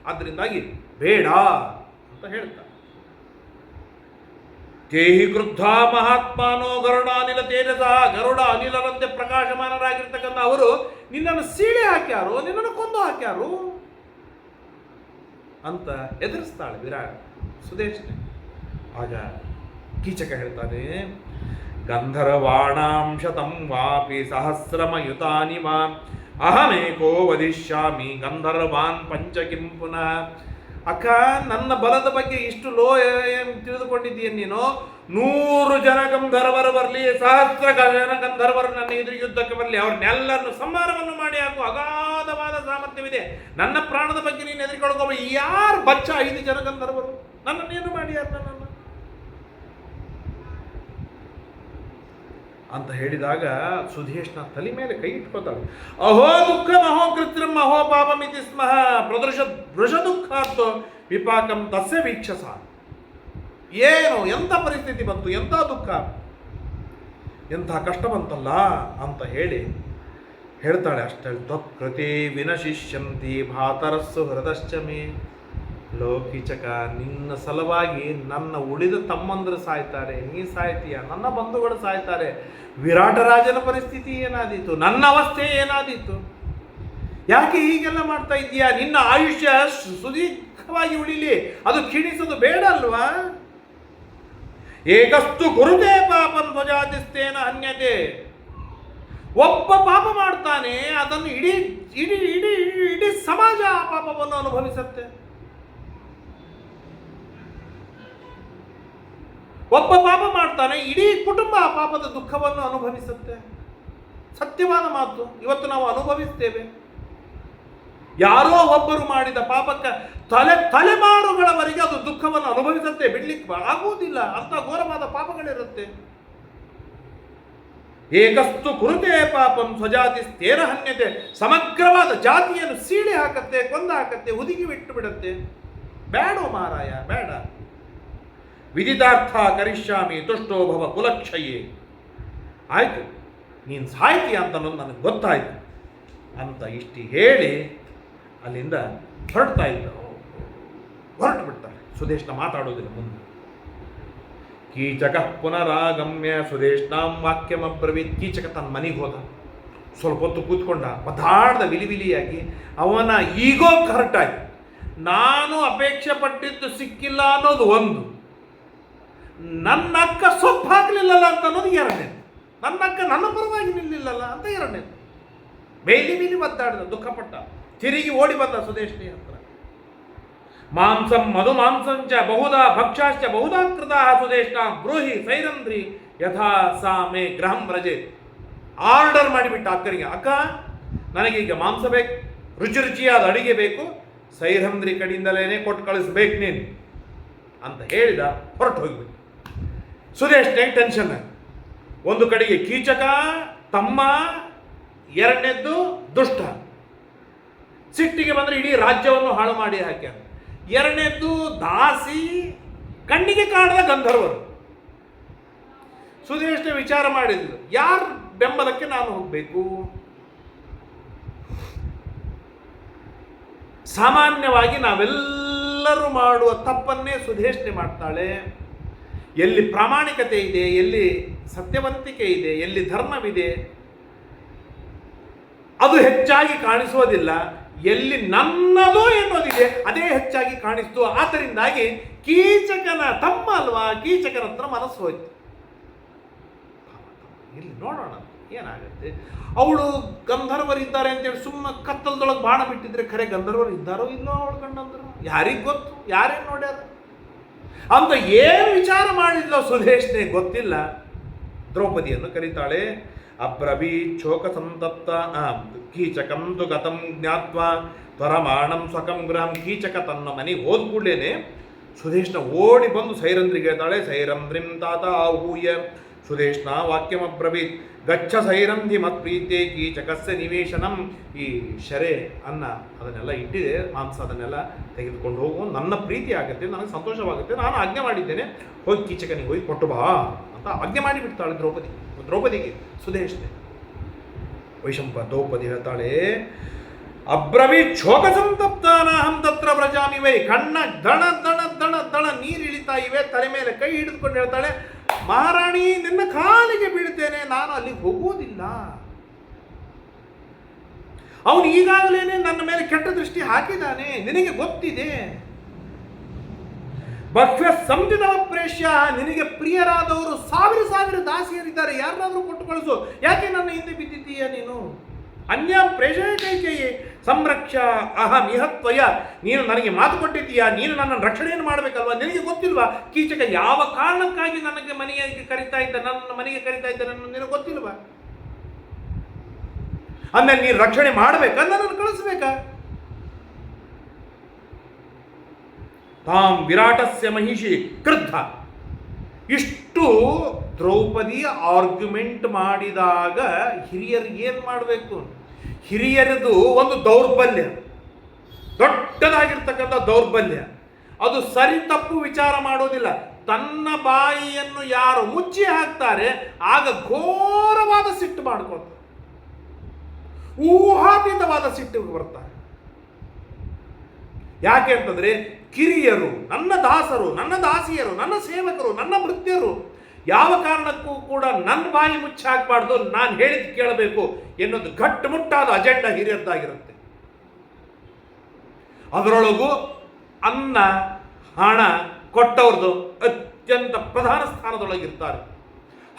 ಆದ್ದರಿಂದಾಗಿ ಬೇಡ ಅಂತ ಹೇಳ್ತಾಳೆ ತೇಹಿ ಕ್ರುದ್ಧ ಮಹಾತ್ಮಾನೋ ಗರುಡಾನಿಲ ತೇಜಸ, ಗರುಡ ಅನಿಲರಂತೆ ಪ್ರಕಾಶಮಾನರಾಗಿರ್ತಕ್ಕಂಥ ಅವರು ನಿನ್ನನ್ನು ಸೀಳೆ ಹಾಕ್ಯಾರು, ನಿನ್ನನ್ನು ಕೊಂದು ಹಾಕ್ಯಾರು ಅಂತ ಎದುರಿಸ್ತಾಳೆ ವಿರಾಟ್ ಸುದೇಶನೆ. ಆಗ ಕೀಚಕ ಹೇಳ್ತಾನೆ, ಗಂಧರ್ವಾಣಾಂಶತಂ ವಾಪಿ ಸಹಸ್ರಮಯುತಾನಿ ವಾ ಅಹಮೇಕೋ ವದಿಷ್ಯಾಮಿ ಗಂಧರ್ವಾನ್ ಪಂಚಕಿಂ ಪುನಃ ಅಕ್ಕ, ನನ್ನ ಬಲದ ಬಗ್ಗೆ ಇಷ್ಟು ಲೋ ಏನು ತಿಳಿದುಕೊಂಡಿದ್ದೀಯ ನೀನು? ನೂರು ಜನ ಗಂಧರ್ವರು ಬರಲಿ, ಸಹಸ್ರ ಜನ ಗಂಧರ್ವರು ನನ್ನ ಎದುರು ಯುದ್ಧಕ್ಕೆ ಬರಲಿ. ಅವ್ರನ್ನೆಲ್ಲರನ್ನು ಸಂಹಾರವನ್ನು ಮಾಡಿ ಹಾಕು ಅಗಾಧವಾದ ಸಾಮರ್ಥ್ಯವಿದೆ. ನನ್ನ ಪ್ರಾಣದ ಬಗ್ಗೆ ನೀನು ಎದುರುಕೊಳ್ಕೋಬ ಯಾರು ಬಚ್ಚ ಐದು ಜನ ಗಂಧರ್ವರು? ನನ್ನನ್ನೇನು ಮಾಡಿ ಯಾರು ನನ್ನನ್ನು? ಅಂತ ಹೇಳಿದಾಗ ಸುಧೀಷ್ನ ತಲೆ ಮೇಲೆ ಕೈ ಇಟ್ಕೋತಾಳೆ ಅಹೋ ದುಃಖ ಮಹೋ ಕೃತ್ರಿಮ್, ಅಹೋ ಪಾಪಮಿತಿ ಸ್ಮಃ, ಪ್ರದೃಶ ವೃಷ ದುಃಖಾತ್ತು ವಿಪಾಕಂ ತಸ್ಯ ವೀಕ್ಷಸ. ಏನು ಎಂಥ ಪರಿಸ್ಥಿತಿ ಬಂತು ಎಂಥ ದುಃಖ? ಎಂಥ ಕಷ್ಟ ಬಂತಲ್ಲ ಅಂತ ಹೇಳಿ ಹೇಳ್ತಾಳೆ ಅಷ್ಟೇ. ತ್ವತ್ಕೃತಿ ವಿನಶಿಷ್ಯಂತಿ ಭಾತರಸ್ಸು ಹೃದಶ್ಚ ಲೋಕಿಚಕ, ನಿನ್ನ ಸಲುವಾಗಿ ನನ್ನ ಉಳಿದ ತಮ್ಮಂದರು ಸಾಯ್ತಾರೆ. ನೀ ಸಾಯ್ತೀಯ? ನನ್ನ ಬಂಧುಗಳು ಸಾಯ್ತಾರೆ. ವಿರಾಟ ರಾಜನ ಪರಿಸ್ಥಿತಿ ಏನಾದೀತು? ನನ್ನ ಅವಸ್ಥೆ ಏನಾದೀತು? ಯಾಕೆ ಹೀಗೆಲ್ಲ ಮಾಡ್ತಾ ಇದೀಯಾ ನಿನ್ನ ಆಯುಷ್ಯ ಸುದೀರ್ಘವಾಗಿ ಉಳಿಲಿ. ಅದು ಕ್ಷೀಣಿಸೋದು ಬೇಡ ಅಲ್ವಾ? ಏಕಸ್ತು ಗುರುದೇ ಪಾಪಂ ಧ್ವಜಾಧಿಸ್ತೇನ ಅನ್ಯತೆ ಒಬ್ಬ ಪಾಪ ಮಾಡ್ತಾನೆ, ಅದನ್ನು ಇಡೀ ಇಡೀ ಇಡೀ ಇಡೀ ಸಮಾಜ ಆ ಪಾಪವನ್ನು ಅನುಭವಿಸುತ್ತೆ. ಒಬ್ಬ ಪಾಪ ಮಾಡ್ತಾನೆ, ಇಡೀ ಕುಟುಂಬ ಆ ಪಾಪದ ದುಃಖವನ್ನು ಅನುಭವಿಸುತ್ತೆ. ಸತ್ಯವಾದ ಮಾತು. ಇವತ್ತು ನಾವು ಅನುಭವಿಸ್ತೇವೆ. ಯಾರೋ ಒಬ್ಬರು ಮಾಡಿದ ಪಾಪಕ್ಕೆ ತಲೆ, ತಲೆಮಾರುಗಳವರೆಗೆ ಅದು ದುಃಖವನ್ನು ಅನುಭವಿಸುತ್ತೆ. ಬಿಡ್ಲಿಕ್ಕೆ ಆಗುವುದಿಲ್ಲ. ಅಂತ ಘೋರವಾದ ಪಾಪಗಳಿರುತ್ತೆ. ಏಕಸ್ತು ಕುರುತೆ ಪಾಪಂ ಸ್ವಜಾತಿ ಸ್ಥೇರ ಹನ್ಯತೆ. ಸಮಗ್ರವಾದ ಜಾತಿಯನ್ನು ಸೀಳಿ ಹಾಕತ್ತೆ, ಕೊಂದ ಹಾಕತ್ತೆ, ಹುದುಗಿ ಬಿಟ್ಟು ಬಿಡುತ್ತೆ. ಬೇಡ ಮಾರಾಯ, ಬೇಡ. ವಿದಿತಾರ್ಥ ಕರಿಷ್ಯಾಮಿ ತುಷ್ಟೋಭವ ಕುಲಕ್ಷಯೇ. ಆಯಿತು, ನೀನು ಸಾಯ್ತೀಯ ಅಂತ ನನಗೆ ಗೊತ್ತಾಯ್ತು. ಅಂತ ಇಷ್ಟು ಹೇಳಿ ಅಲ್ಲಿಂದ ಹೊರಡ್ತಾ ಇದ್ದರು ಹೊರಟು ಬಿಡ್ತಾರೆ. ಸುದೇಶ್ನ ಮಾತಾಡೋದಿಲ್ಲ ಮುಂದೆ. ಕೀಚಕ ಪುನರಾಗಮ್ಯ ಸುದೇಶ್ನಾಂ ವಾಕ್ಯಮಬ್ರವೀತ್ ಕೀಚಕ ತನ್ನ ಮನೆಗೆ ಹೋದ. ಸ್ವಲ್ಪ ಹೊತ್ತು ಕೂತ್ಕೊಂಡ. ಒದ್ದಾಡ್ದ ವಿಲಿವಿಲಿಯಾಗಿ ಅವನ ಈಗೋ ಕರೆಕ್ಟಾಗಿ ನಾನು ಅಪೇಕ್ಷೆ ಪಟ್ಟಿದ್ದು ಸಿಕ್ಕಿಲ್ಲ ಅನ್ನೋದು ಒಂದು. ನನ್ನ ಅಕ್ಕ ಸೊಪ್ಪು ಹಾಕಲಿಲ್ಲಲ್ಲ ಅಂತ ಅನ್ನೋದು ಎರಡನೇದು ನನ್ನ ಅಕ್ಕ ನನ್ನ ಪರವಾಗಿ ನಿಲ್ಲಿಲ್ಲಲ್ಲ ಅಂತ ಎರಡನೇದು ಬೇಲಿ ಬೇಲಿ ಒದ್ದಾಡಿದ, ದುಃಖಪಟ್ಟ. ತಿರುಗಿ ಓಡಿ ಬಂದ ಸುದೇಶ್ನಿ ಹತ್ರ. ಮಾಂಸಂ ಮಧು ಮಾಂಸಂಚ ಬಹುಧಾ ಭಕ್ಷಾಶ್ಚ ಬಹುಧಾ ಕೃತಾ ಸುದೇಶ್ನ ಬ್ರೂಹಿ ಸೈರಂಧ್ರಿ ಯಥಾ ಸಾ ಮೇ ಗ್ರಹಂ ರಜೆ. ಆರ್ಡರ್ ಮಾಡಿಬಿಟ್ಟ ಅಕ್ಕರಿಗೆ ಅಕ್ಕ ನನಗೀಗ ಮಾಂಸ ಬೇಕು, ರುಚಿ ರುಚಿಯಾದ ಅಡಿಗೆ ಬೇಕು, ಸೈರಂಧ್ರಿ ಕಡೆಯಿಂದಲೇ ಕೊಟ್ಟು ಕಳಿಸ್ಬೇಕು ನೀನು. ಅಂತ ಹೇಳಿದ, ಹೊರಟು ಹೋಗ್ಬೇಕು ಸುದೇಶ್ನೇ ಟೆನ್ಷನ್ ಒಂದು ಕಡೆಗೆ ಕೀಚಕ, ತಮ್ಮ, ಎರಡನೇದ್ದು ದುಷ್ಟ. ಸಿಟ್ಟಿಗೆ ಬಂದರೆ ಇಡೀ ರಾಜ್ಯವನ್ನು ಹಾಳು ಮಾಡಿ ಹಾಕ್ಯಾರ ಎರಡನೇದ್ದು ದಾಸಿ, ಕಣ್ಣಿಗೆ ಕಾಣದ ಗಂಧರ್ವರು. ಸುದೇಶ್ನ ವಿಚಾರ ಮಾಡಿದ್ರು, ಯಾರ ಬೆಂಬಲಕ್ಕೆ ನಾನು ಹೋಗಬೇಕು? ಸಾಮಾನ್ಯವಾಗಿ ನಾವೆಲ್ಲರೂ ಮಾಡುವ ತಪ್ಪನ್ನೇ ಸುಧೇಶ್ನೆ ಮಾಡ್ತಾಳೆ. ಎಲ್ಲಿ ಪ್ರಾಮಾಣಿಕತೆ ಇದೆ, ಎಲ್ಲಿ ಸತ್ಯವಂತಿಕೆ ಇದೆ, ಎಲ್ಲಿ ಧರ್ಮವಿದೆ, ಅದು ಹೆಚ್ಚಾಗಿ ಕಾಣಿಸೋದಿಲ್ಲ ಎಲ್ಲಿ ನನ್ನದು ಎನ್ನುವುದಿದೆ, ಅದೇ ಹೆಚ್ಚಾಗಿ ಕಾಣಿಸ್ತು. ಆದ್ದರಿಂದಾಗಿ ಕೀಚಕನ ತಮ್ಮ ಅಲ್ವಾ? ಕೀಚಕನ ಹತ್ರ ಮನಸ್ಸು ಹೋಯ್ತು. ಇಲ್ಲಿ ನೋಡೋಣ ಏನಾಗುತ್ತೆ. ಅವಳು ಗಂಧರ್ವರಿದ್ದಾರೆ ಅಂತೇಳಿ ಸುಮ್ಮನೆ ಕತ್ತಲದೊಳಗೆ ಬಾಣ ಬಿಟ್ಟಿದ್ರೆ ಖರೆ ಗಂಧರ್ವರು ಇದ್ದಾರೋ ಇಲ್ಲೋ ಅವಳು ಕಂಡಂದ್ರು ಯಾರಿಗೆ ಗೊತ್ತು? ಯಾರೇನು ನೋಡ್ಯಾರ? ಅಂತ ಏನು ವಿಚಾರ ಮಾಡಿದ್ಲೋ ಸುಧೇಶ್ನೇ ಗೊತ್ತಿಲ್ಲ. ದ್ರೌಪದಿಯನ್ನು ಕರೀತಾಳೆ, ಅಬ್ರವೀ ಚೋಕ ಸಂತಪ್ತ ಕೀಚಕಂ ತು ಗತಂ ಜ್ಞಾತ್ವ, ತ್ವರಮಾಣಂ ಸ್ವಕಂ ಗೃಹಂ ಕೀಚಕ ತನ್ನ ಮನೆಗೆ ಹೋದ ಕೂಡಲೇನೆ ಸುಧೇಶ್ನ ಓಡಿ ಬಂದು ಸೈರಂದ್ರಿಗೆ ಹೇಳ್ತಾಳೆ ಸೈರಂದ್ರಿಂ ತಾತ ಆಹೂಯ ಸುಧೇಶ್ನ ವಾಕ್ಯಮಬ್ರವೀತ್ ಗಚ್ಚ ಸೈರಂಧಿ ಮತ್ಪ್ರೀತೆ ಕೀಚಕಸ್ಯ ನಿವೇಶನಂ. ಈ ಶರೆ, ಅನ್ನ ಅದನ್ನೆಲ್ಲ ಇಟ್ಟಿದೆ, ಮಾಂಸ ಅದನ್ನೆಲ್ಲ ತೆಗೆದುಕೊಂಡು ಹೋಗು ನನ್ನ ಪ್ರೀತಿ ಆಗುತ್ತೆ, ನನಗೆ ಸಂತೋಷವಾಗುತ್ತೆ, ನಾನು ಆಜ್ಞೆ ಮಾಡಿದ್ದೇನೆ. ಹೋಗಿ ಕೀಚಕನಿಗೆ ಹೋಗಿ ಕೊಟ್ಟು ಬಾ ಅಂತ ಆಜ್ಞೆ ಮಾಡಿಬಿಡ್ತಾಳೆ ದ್ರೌಪದಿ. ದ್ರೌಪದಿಗೆ ಸುದೇಶ್ ವೈಶಂಪ ದ್ರೌಪದಿ ಹೇಳ್ತಾಳೆ ಅಬ್ರವಿ ಶೋಕ ಸಂತಪ್ತಾನಹಂ ತತ್ರ ಪ್ರಜಾಮಿ ವೈ ಕಣ್ಣ ದಣ ದಣ ದಣ ದಣ ನೀರು ಇಳಿತಾ ಇವೆ. ತಲೆ ಮೇಲೆ ಕೈ ಹಿಡಿದುಕೊಂಡು ಹೇಳ್ತಾಳೆ, ಮಹಾರಾಣಿ, ನಿನ್ನ ಕಾಲಿಗೆ ಬೀಳ್ತೇನೆ. ನಾನು ಅಲ್ಲಿಗೆ ಹೋಗುವುದಿಲ್ಲ. ಅವನು ಈಗಾಗಲೇನೆ ನನ್ನ ಮೇಲೆ ಕೆಟ್ಟ ದೃಷ್ಟಿ ಹಾಕಿದ್ದಾನೆ. ನಿನಗೆ ಗೊತ್ತಿದೆ. ಭಕ್ಷ್ಯ ಸಂಜಿದ ಪ್ರೇಷ್ಯ ನಿನಗೆ ಪ್ರಿಯರಾದವರು ಸಾವಿರ ಸಾವಿರ ದಾಸಿಯರಿದ್ದಾರೆ. ಯಾರನ್ನಾದರೂ ಕೊಟ್ಟು ಕಳಿಸು ಯಾಕೆ ನನ್ನ ಹಿಂದೆ ಬಿದ್ದಿದ್ದೀಯ ನೀನು? ಅನ್ಯ ಪ್ರೇಷಣೆ ಕೈಕೇಯಿ. ಸಂರಕ್ಷ ಅಹ ಮಿಹತ್ವಯ ನೀನು ನನಗೆ ಮಾತು ಕೊಟ್ಟಿದ್ದೀಯ? ನೀನು ನನ್ನ ರಕ್ಷಣೆಯನ್ನು ಮಾಡಬೇಕಲ್ವಾ? ನಿನಗೆ ಗೊತ್ತಿಲ್ವಾ? ಕೀಚಕ ಯಾವ ಕಾರಣಕ್ಕಾಗಿ ನನಗೆ ಮನೆಗೆ ಕರಿತಾ ಇದ್ದ, ನನ್ನ ಮನೆಗೆ ಕರಿತಾ ಇದ್ದ ನನ್ನ ನಿನಗೆ ಗೊತ್ತಿಲ್ವಾ? ಆಮೇಲೆ ನೀನು ರಕ್ಷಣೆ ಮಾಡಬೇಕಾ? ನನ್ನನ್ನು ಕಳಿಸ್ಬೇಕಾ? ತಾಂ ವಿರಾಟಸ್ಯ ಮಹಿಷಿ ಕ್ರುದ್ಧ ಇಷ್ಟು ದ್ರೌಪದಿ ಆರ್ಗ್ಯುಮೆಂಟ್ ಮಾಡಿದಾಗ ಹಿರಿಯರಿಗೆ ಏನು ಮಾಡಬೇಕು? ಹಿರಿಯರದು ಒಂದು ದೌರ್ಬಲ್ಯ. ದೊಡ್ಡದಾಗಿರ್ತಕ್ಕಂಥ ದೌರ್ಬಲ್ಯ. ಅದು ಸರಿ ತಪ್ಪು ವಿಚಾರ ಮಾಡೋದಿಲ್ಲ. ತನ್ನ ಬಾಯಿಯನ್ನು ಯಾರು ಮುಚ್ಚಿ ಹಾಕ್ತಾರೆ, ಆಗ ಘೋರವಾದ ಸಿಟ್ಟು ಮಾಡ್ಕೊಳ್ತಾರೆ. ಊಹಾತೀತವಾದ ಸಿಟ್ಟು ಬರ್ತಾರೆ. ಯಾಕೆ ಅಂತಂದ್ರೆ ಕಿರಿಯರು, ನನ್ನ ದಾಸರು, ನನ್ನ ದಾಸಿಯರು, ನನ್ನ ಸೇವಕರು, ನನ್ನ ಭೃತ್ಯರು ಯಾವ ಕಾರಣಕ್ಕೂ ಕೂಡ ನನ್ನ ಬಾಯಿ ಮುಚ್ಚಾಗಬಾರ್ದು ನಾನು ಹೇಳಿದ್ ಕೇಳಬೇಕು ಎನ್ನುವುದು ಗಟ್ಟುಮುಟ್ಟಾದ ಅಜೆಂಡಾ ಹಿರಿಯದ್ದಾಗಿರುತ್ತೆ. ಅದರೊಳಗೂ ಅನ್ನ, ಹಣ ಕೊಟ್ಟವ್ರದ್ದು ಅತ್ಯಂತ ಪ್ರಧಾನ ಸ್ಥಾನದೊಳಗಿರ್ತಾರೆ.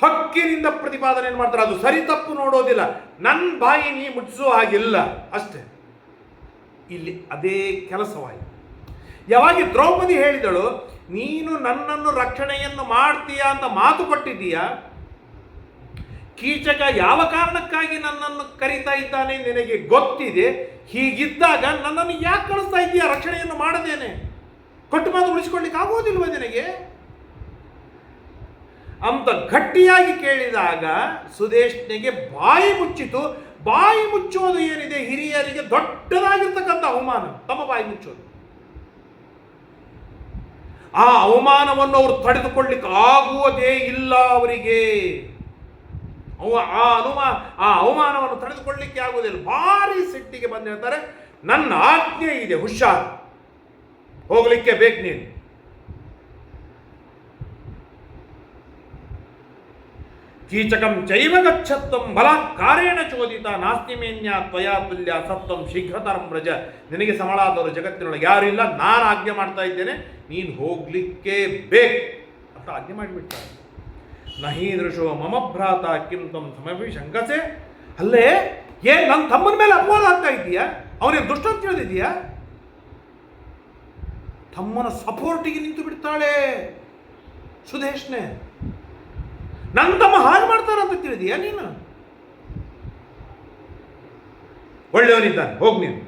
ಹಕ್ಕಿನಿಂದ ಪ್ರತಿಪಾದನೆ ಏನು ಮಾಡ್ತಾರೆ? ಅದು ಸರಿ ತಪ್ಪು ನೋಡೋದಿಲ್ಲ. ನನ್ನ ಬಾಯಿ ನೀ ಮುಚ್ಚಿಸೋ ಹಾಗಿಲ್ಲ. ಅಷ್ಟೇ. ಇಲ್ಲಿ ಅದೇ ಕೆಲಸವಾಯಿತು. ಯಾವಾಗ ದ್ರೌಪದಿ ಹೇಳಿದಳು ನೀನು ನನ್ನನ್ನು ರಕ್ಷಣೆಯನ್ನು ಮಾಡ್ತೀಯಾ ಅಂತ ಮಾತು ಕೊಟ್ಟಿದ್ದೀಯ? ಕೀಚಕ ಯಾವ ಕಾರಣಕ್ಕಾಗಿ ನನ್ನನ್ನು ಕರೀತಾ ಇದ್ದಾನೆ ನಿನಗೆ ಗೊತ್ತಿದೆ? ಹೀಗಿದ್ದಾಗ ನನ್ನನ್ನು ಯಾಕೆ ಕಳಿಸ್ತಾ ಇದ್ದೀಯಾ? ರಕ್ಷಣೆಯನ್ನು ಮಾಡದೇನೆ. ಕೊಟ್ಟು ಮಾತು ಉಳಿಸ್ಕೊಳ್ಳಿಕ್ಕೆ ಆಗೋದಿಲ್ವ ನಿನಗೆ? ಅಂತ ಗಟ್ಟಿಯಾಗಿ ಕೇಳಿದಾಗ ಸುದೇಶ್ನಿಗೆ ಬಾಯಿ ಮುಚ್ಚಿತು. ಬಾಯಿ ಮುಚ್ಚೋದು ಏನಿದೆ? ಹಿರಿಯರಿಗೆ ದೊಡ್ಡದಾಗಿರ್ತಕ್ಕಂಥ ಅವಮಾನ. ತಮ್ಮ ಬಾಯಿ ಮುಚ್ಚೋದು. ಆ ಅವಮಾನವನ್ನು ಅವರು ತಡೆದುಕೊಳ್ಳಿಕ್ಕೆ ಆಗುವುದೇ ಇಲ್ಲ ಅವರಿಗೆ. ಅವ ಆ ಅನುಮಾನ ಆ ಅವಮಾನವನ್ನು ತಡೆದುಕೊಳ್ಳಿಕ್ಕೆ ಆಗುವುದಿಲ್ಲ. ಭಾರಿ ಸಿಟ್ಟಿಗೆ ಬಂದಿರ್ತಾರೆ. ನನ್ನ ಆಜ್ಞೆ ಇದೆ ಹುಷಾರ್. ಹೋಗಲಿಕ್ಕೆ ಬೇಕು ನೀನು. ಕೀಚಕಂ ಚೈವ ಗಚ್ಚತ್ವಂ ಬಲಾತ್ಕಾರೇಣ ಚೋದಿತ ನಾಸ್ತಿ ಮೇನ್ಯ ತ್ವಯಾ ತುಲ್ಯ ಸತ್ವಂ ಶೀಘ್ರತರಂ ವ್ರಜ. ನಿನಗೆ ಸಮಳಾದವರು ಜಗತ್ತಿನೊಳಗೆ ಯಾರು ಇಲ್ಲ, ನಾನು ಆಜ್ಞೆ ಮಾಡ್ತಾ ಇದ್ದೇನೆ, ನೀನು ಹೋಗ್ಲಿಕ್ಕೆ ಬೇಕು ಅಂತ ಆಜ್ಞೆ ಮಾಡಿಬಿಡ್ತಾರೆ ನಹೀದೃಶೋ ಮಮ ಭ್ರಾತ ಕಿಂ ತಂ ಸಮಪಿ ಶಂಕಸೆ ಅಲ್ಲೇ, ಏನ್ ನನ್ನ ತಮ್ಮನ ಮೇಲೆ ಅಪವಾದ ಆಗ್ತಾ ಇದೆಯಾ? ಅವನಿಗೆ ದುಷ್ಟ ಅಂತ ತಿಳಿದಿದೀಯಾ ತಮ್ಮನ ಸಪೋರ್ಟಿಗೆ ನಿಂತು ಬಿಡ್ತಾಳೆ. ಸುದೇಶ್ನೆ ನನ್ನ ತಮ್ಮ ಹಾಳು ಮಾಡ್ತಾರಂತ ತಿಳಿದೀಯಾ ನೀನು? ಒಳ್ಳೆಯವನಿದ್ದಾನೆ, ಹೋಗ್ ನೀನು.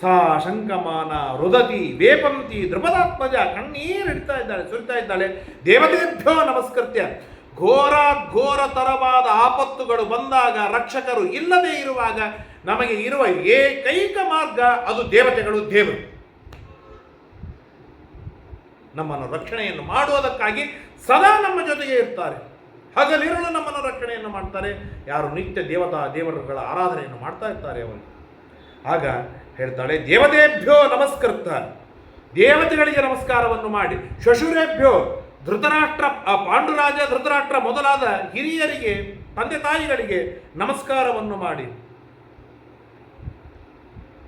ಸಾ ಶಂಕಮಾನ ರುದತಿ ವೇಪಂತಿ ದೃಪದಾತ್ಮಜ ಕಣ್ಣೀರು ಇಡ್ತಾ ಇದ್ದಾಳೆ, ಸುರಿತಾ ಇದ್ದಾಳೆ. ದೇವತೆಭ್ಯೋ ನಮಸ್ಕೃತ್ಯ. ಘೋರ ಘೋರತರವಾದ ಆಪತ್ತುಗಳು ಬಂದಾಗ ರಕ್ಷಕರು ಇಲ್ಲದೇ ಇರುವಾಗ ನಮಗೆ ಇರುವ ಏಕೈಕ ಮಾರ್ಗ ಅದು ದೇವತೆಗಳು, ದೇವರು. ನಮ್ಮನ್ನು ರಕ್ಷಣೆಯನ್ನು ಮಾಡುವುದಕ್ಕಾಗಿ ಸದಾ ನಮ್ಮ ಜೊತೆಗೆ ಇರ್ತಾರೆ. ಹಗಲಿರುಳು ನಮ್ಮನ್ನು ರಕ್ಷಣೆಯನ್ನು ಮಾಡ್ತಾರೆ. ಯಾರು ನಿತ್ಯ ದೇವತಾ ದೇವರುಗಳ ಆರಾಧನೆಯನ್ನು ಮಾಡ್ತಾ ಇರ್ತಾರೆ ಅವರು. ಆಗ ಹೇಳ್ತಾಳೆ, ದೇವತೆಭ್ಯೋ ನಮಸ್ಕೃತ. ದೇವತೆಗಳಿಗೆ ನಮಸ್ಕಾರವನ್ನು ಮಾಡಿ. ಶಶುರೇಭ್ಯೋ ಧೃತರಾಷ್ಟ್ರ, ಆ ಪಾಂಡುರಾಜ ಧೃತರಾಷ್ಟ್ರ ಮೊದಲಾದ ಹಿರಿಯರಿಗೆ, ತಂದೆ ತಾಯಿಗಳಿಗೆ ನಮಸ್ಕಾರವನ್ನು ಮಾಡಿ.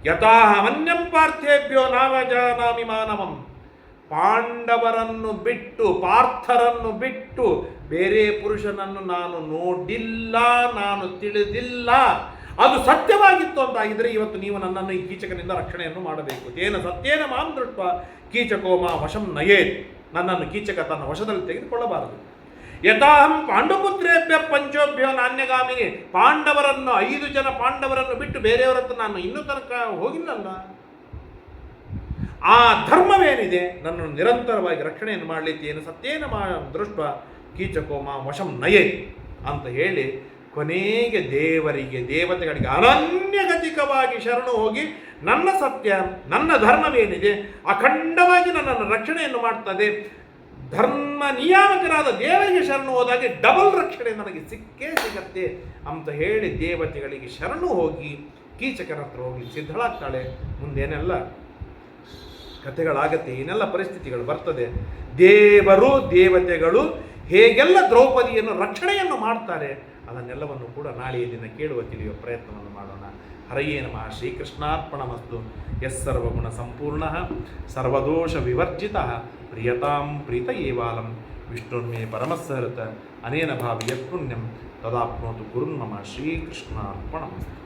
ಯಥಾಹಮನ್ಯಂ ಪಾರ್ಥೇಭ್ಯೋ ನಾವಜಾನಾಮಿ ಮಾನವಂ. ಪಾಂಡವರನ್ನು ಬಿಟ್ಟು ಪಾರ್ಥರನ್ನು ಬಿಟ್ಟು ಬೇರೆ ಪುರುಷನನ್ನು ನಾನು ನೋಡಿಲ್ಲ, ನಾನು ತಿಳಿದಿಲ್ಲ. ಅದು ಸತ್ಯವಾಗಿತ್ತು ಅಂತಾಗಿದ್ದರೆ ಇವತ್ತು ನೀವು ನನ್ನನ್ನು ಈ ಕೀಚಕನಿಂದ ರಕ್ಷಣೆಯನ್ನು ಮಾಡಬೇಕು. ತೇನ ಸತ್ಯೇನ ಮಾಂ ದೃಷ್ಟ ಕೀಚಕೋ ಮಾ ವಶಂ ನಯೇ ನನ್ನನ್ನು ಕೀಚಕ ತನ್ನ ವಶದಲ್ಲಿ ತೆಗೆದುಕೊಳ್ಳಬಾರದು. ಯಥಾಹಂ ಪಾಂಡುಪುತ್ರೇಭ್ಯ ಪಂಚೋಭ್ಯ ನಾಣ್ಯಗಾಮಿನಿ. ಪಾಂಡವರನ್ನು, ಐದು ಜನ ಪಾಂಡವರನ್ನು ಬಿಟ್ಟು ಬೇರೆಯವರತ್ತ ನಾನು ಇನ್ನೂ ತನಕ ಹೋಗಿಲ್ಲಲ್ಲ. ಆ ಧರ್ಮವೇನಿದೆ? ನನ್ನನ್ನು ನಿರಂತರವಾಗಿ ರಕ್ಷಣೆಯನ್ನು ಮಾಡಲಿಕ್ಕೆ ಏನು ಸತ್ಯೇನ ಮಾ ದೃಷ್ಟ ಕೀಚಕೋ ಮಾ ವಶಂ ನಯೇ ಅಂತ ಹೇಳಿ ಕೊನೆಗೆ ದೇವರಿಗೆ, ದೇವತೆಗಳಿಗೆ ಅನನ್ಯಗತಿಕವಾಗಿ ಶರಣು ಹೋಗಿ ನನ್ನ ಸತ್ಯ, ನನ್ನ ಧರ್ಮವೇನಿದೆ, ಅಖಂಡವಾಗಿ ನನ್ನನ್ನು ರಕ್ಷಣೆಯನ್ನು ಮಾಡ್ತದೆ, ಧರ್ಮ ನಿಯಾಮಕರಾದ ದೇವರಿಗೆ ಶರಣು ಹೋದಾಗ ಡಬಲ್ ರಕ್ಷಣೆ ನನಗೆ ಸಿಕ್ಕೇ ಸಿಗತ್ತೆ ಅಂತ ಹೇಳಿ ದೇವತೆಗಳಿಗೆ ಶರಣು ಹೋಗಿ ಕೀಚಕರ ಹತ್ರ ಹೋಗಿ ಸಿದ್ಧಳಾಗ್ತಾಳೆ. ಮುಂದೇನೆಲ್ಲ ಕಥೆಗಳಾಗತ್ತೆ, ಏನೆಲ್ಲ ಪರಿಸ್ಥಿತಿಗಳು ಬರ್ತದೆ, ದೇವರು ದೇವತೆಗಳು ಹೇಗೆಲ್ಲ ದ್ರೌಪದಿಯನ್ನು ರಕ್ಷಣೆಯನ್ನು ಮಾಡ್ತಾರೆ, ಅದನ್ನೆಲ್ಲವನ್ನು ಕೂಡ ನಾಳೆಯ ದಿನ ಕೇಳುವ ತಿಳಿಯುವ ಪ್ರಯತ್ನವನ್ನು ಮಾಡೋಣ. ಹರಯೇ ನಮಃ. ಶ್ರೀಕೃಷ್ಣಾರ್ಪಣಮಸ್ತು. ಸರ್ವಗುಣ ಸಂಪೂರ್ಣ. ಸರ್ವದೋಷ ವಿವರ್ಜಿತ. ಪ್ರಿಯತಾಂ ಪ್ರೀತ ಏವಾಲಂ ವಿಷ್ಣುರ್ಮೇ ಪರಮಸ್ಸಹೃತ. ಅನೇನ ಭಾವಿ ಯತ್ಪುಣ್ಯಂ ತದಾಪ್ನೋತು ಶ್ರೀಕೃಷ್ಣಾರ್ಪಣ ಶ್ರೀಕೃಷ್ಣಾರ್ಪಣಮಸ್ತು.